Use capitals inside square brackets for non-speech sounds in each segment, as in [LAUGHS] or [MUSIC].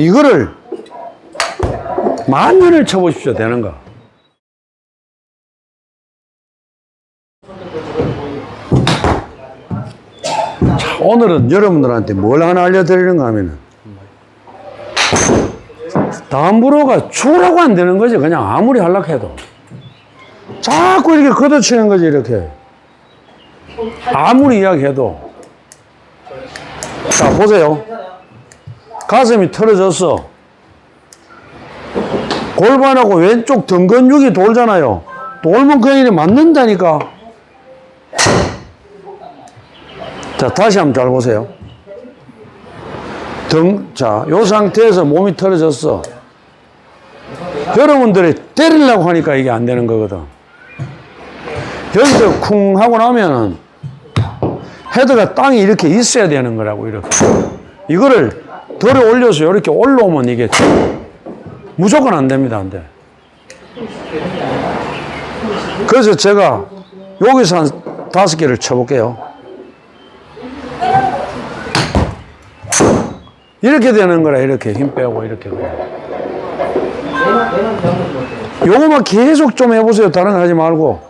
이거를 만 년을 쳐보십시오. 되는가? 자, 오늘은 여러분들한테 뭘 하나 알려드리는가 하면은 담브로가 추라고 안 되는 거지. 그냥 아무리 하락해도. 자꾸 이렇게 걷어치는 거지, 이렇게. 아무리 이야기해도. 자, 보세요. 가슴이 틀어졌어. 골반하고 왼쪽 등 근육이 돌잖아요. 돌면 그냥 이렇게 맞는다니까. 자, 다시 한번 잘 보세요. 등, 자, 요 상태에서 몸이 틀어졌어. 여러분들이 때리려고 하니까 이게 안 되는 거거든. 여기서 쿵 하고 나면은 헤드가 땅에 이렇게 있어야 되는 거라고, 이렇게. 이거를 들어 올려서 이렇게 올라오면 이게 무조건 안 됩니다, 안 돼. 그래서 제가 여기서 한 다섯 개를 쳐볼게요. 이렇게 되는 거라, 이렇게 힘 빼고, 이렇게. 요거만 계속 좀 해보세요. 다른 거 하지 말고.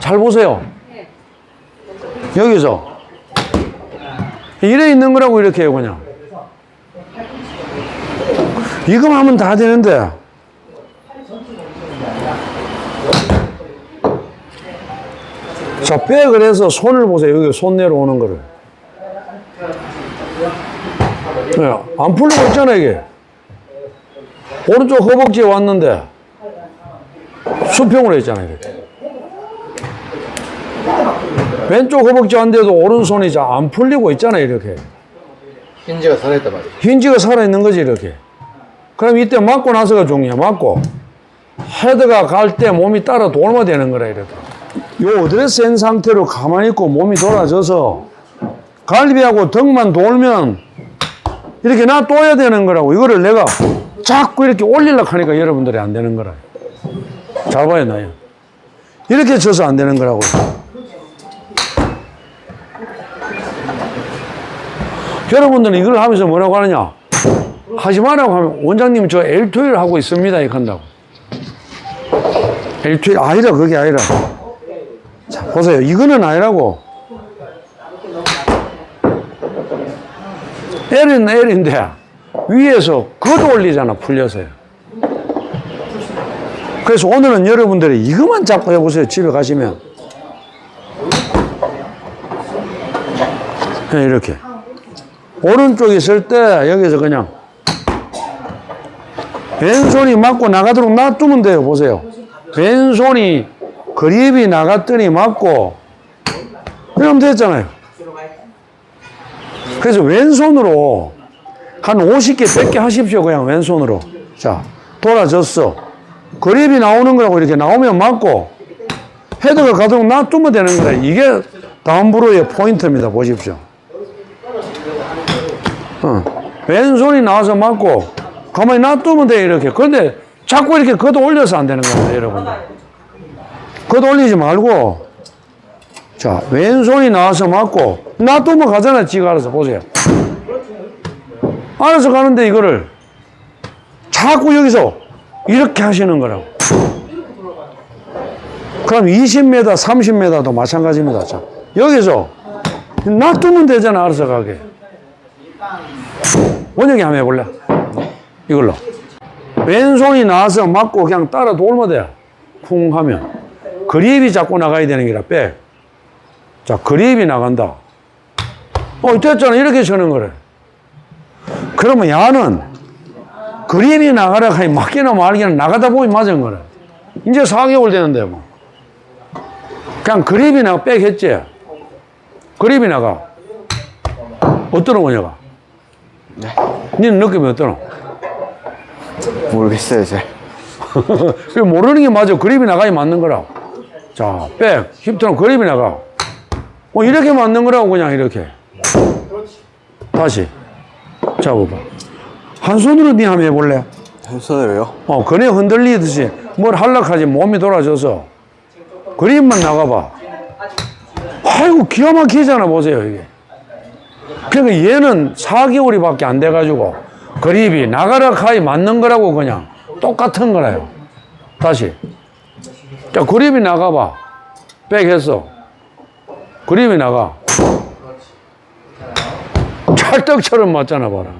잘 보세요. 여기서. 이래 있는 거라고 이렇게 해요, 그냥. 이거만 하면 다 되는데. 자, 백을 해서 손을 보세요. 여기 손 내려오는 거를. 네, 안 풀리고 있잖아, 이게. 오른쪽 허벅지에 왔는데, 수평으로 했잖아요, 이렇게. 왼쪽 허벅지 왔는데도 오른손이 잘 안 풀리고 있잖아요, 이렇게. 힌지가 살아있단 말이야. 힌지가 살아있는 거지, 이렇게. 그럼 이때 맞고 나서가 중요해, 맞고. 헤드가 갈 때 몸이 따라 돌면 되는 거라, 이렇게. 요 어드레스 한 상태로 가만히 있고 몸이 돌아져서 갈비하고 등만 돌면 이렇게 놔둬야 되는 거라고. 이거를 내가 자꾸 이렇게 올리려고 하니까 여러분들이 안 되는 거라. 잘 봐요, 나요. 이렇게 쳐서 안 되는 거라고. 여러분들은 이걸 하면서 뭐라고 하느냐? 하지 말라고 하면 원장님 저 L2를 하고 있습니다. 이렇게 한다고. L2 아니라 그게 아니라. 자, 보세요. 이거는 아니라고. L은 L인데 위에서 걷어 올리잖아. 풀려서요. 그래서 오늘은 여러분들이 이것만 잡고 해보세요. 집에 가시면. 그냥 이렇게. 오른쪽에 있을 때 여기서 그냥 왼손이 맞고 나가도록 놔두면 돼요. 보세요. 왼손이 그립이 나갔더니 맞고 이러면 됐잖아요. 그래서 왼손으로 한 50개, 100개 하십시오. 그냥 왼손으로. 자, 돌아졌어. 그립이 나오는 거라고 이렇게 나오면 맞고 헤드가 가도록 놔두면 되는 거다. 이게 다운브로의 포인트입니다. 보십시오. 어. 왼손이 나와서 맞고 가만히 놔두면 돼 이렇게. 그런데 자꾸 이렇게 걷어 올려서 안 되는 겁니다 여러분들 걷어 올리지 말고. 자 왼손이 나와서 맞고 놔두면 가잖아 지가 알아서. 보세요. 알아서 가는데 이거를 자꾸 여기서 이렇게 하시는 거라고. 그럼 20m 30m도 마찬가지입니다. 자 여기서 놔두면 되잖아 알아서 가게. 원영이 한번 해볼래? 이걸로. 왼손이 나와서 맞고 그냥 따라 돌면 돼. 쿵 하면. 그립이 자꾸 나가야 되는 게라 빼. 자, 그립이 나간다. 어, 됐잖아. 이렇게 쳐는 거래. 그러면 야는 그립이 나가라 하니 맞기나 말기나 나가다 보면 맞은 거래. 이제 4개월 되는데 뭐. 그냥 그립이 나가 빼겠지. 그립이 나가. 어떠는 거냐가? 니는 느낌이 어떠노? 모르겠어요, 잘. [LAUGHS] 그 모르는 게 맞아. 그립이 나가야 맞는 거라. 자, 백, 힙트는 그립이 나가. 어, 이렇게 맞는 거라고, 그냥 이렇게. 다시. 잡아봐. 한 손으로 니 한번 해볼래? 손으로요? 어, 그네 흔들리듯이 뭘 하려하지 몸이 돌아져서 그립만 나가봐. 아이고, 기가 막히잖아, 보세요, 이게. 그러니까 얘는 4개월이 밖에 안 돼가지고 그립이 나가라 카이 맞는 거라고 그냥 똑같은 거라요. 다시. 자, 그립이 나가봐. 백 했어. 그립이 나가. 찰떡처럼 맞잖아, 봐라.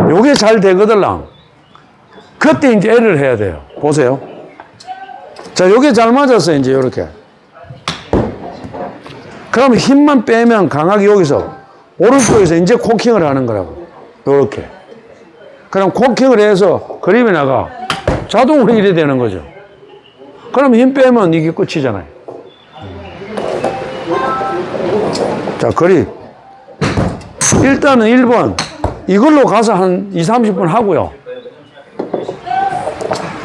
요게 잘 되거들랑. 그때 이제 애를 해야 돼요. 보세요. 자, 요게 잘 맞았어, 이제 요렇게. 그럼 힘만 빼면 강하게 여기서 오른쪽에서 이제 코킹을 하는 거라고. 요렇게. 그럼 코킹을 해서 그림이 나가. 자동으로 이래 되는 거죠. 그럼 힘 빼면 이게 끝이잖아요. 자, 그림. 일단은 1번. 이걸로 가서 한 2, 30분 하고요.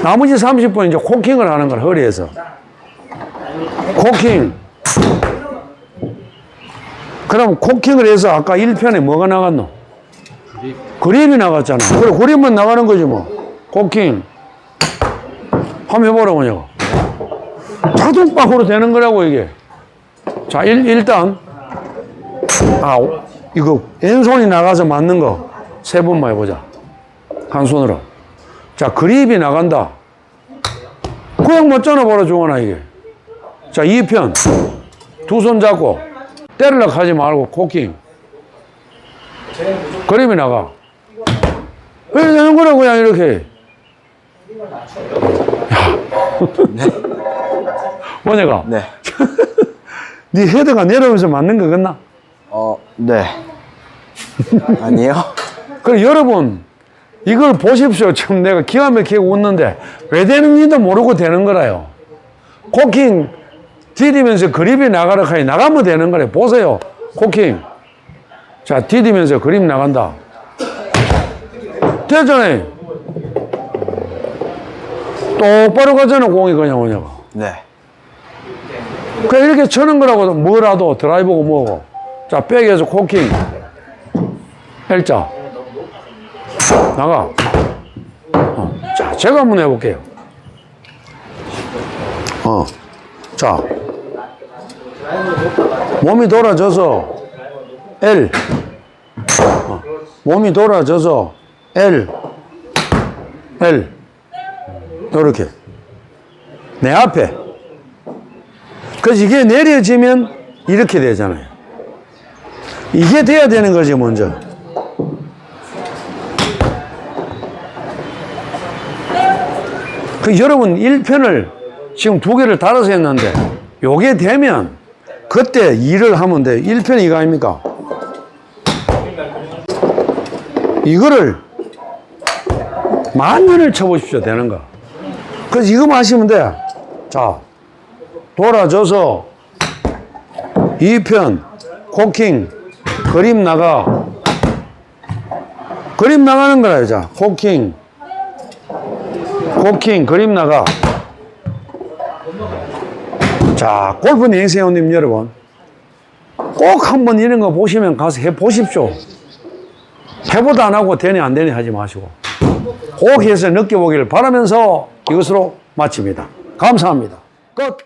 나머지 30분 이제 코킹을 하는 걸 허리에서. 코킹. 그럼 코킹을 해서 아까 1편에 뭐가 나갔노? 그림이 나갔잖아. 그래, 그림만 나가는 거지 뭐. 코킹. 한번 해보라고, 요 자동방으로 되는 거라고, 이게. 자, 일, 일단. 아, 이거 왼손이 나가서 맞는 거 세 번만 해보자. 한 손으로. 자, 그립이 나간다. 그냥 맞잖아, 보라, 중원아, 이게. 자, 2편. 두 손 잡고. 때리려고 하지 말고, 코킹. 그림이 나가. 왜 되는 거라고, 그냥 이렇게. 네. 뭐냐가? 네. [LAUGHS] 네 헤드가 내려오면서 맞는 거 같나? 어, 네. 아니요. 그래, 여러분, 이걸 보십시오. 지금 내가 기가 막히게 웃는데, 왜 되는지도 모르고 되는 거라요. 코킹 디디면서 그립이 나가라 하니 나가면 되는 거래. 보세요. 코킹. 자, 디디면서 그립 나간다. 되잖아요. 똑바로 가잖아, 공이 그냥 오냐고. 네. 그 이렇게 쳐는 거라고 뭐라도 드라이버고 뭐고. 자, 백에서 코킹. L자. 나가. 어. 자, 제가 한번 해볼게요. 어. 자. 몸이 돌아져서 L. 어. 몸이 돌아져서 L. L. 이렇게. 내 앞에. 그래서 이게 내려지면 이렇게 되잖아요. 이게 돼야 되는 거지, 먼저. 그 여러분 1편을 지금 두 개를 달아서 했는데 요게 되면 그때 일을 하면 돼. 1편이 이거 아닙니까? 이거를 만 년을 쳐보십시오. 되는 거. 그래서 이거 마시면 돼. 자, 돌아져서 2편 코킹 그림 나가 그림 나가는 거라 자 코킹 코킹 그림 나가 자 골프 내세요님 여러분 꼭 한번 이런 거 보시면 가서 해 보십시오 해보다 안 하고 되니 안 되니 하지 마시고 꼭 해서 느껴보기를 바라면서 이것으로 마칩니다. 감사합니다. 끝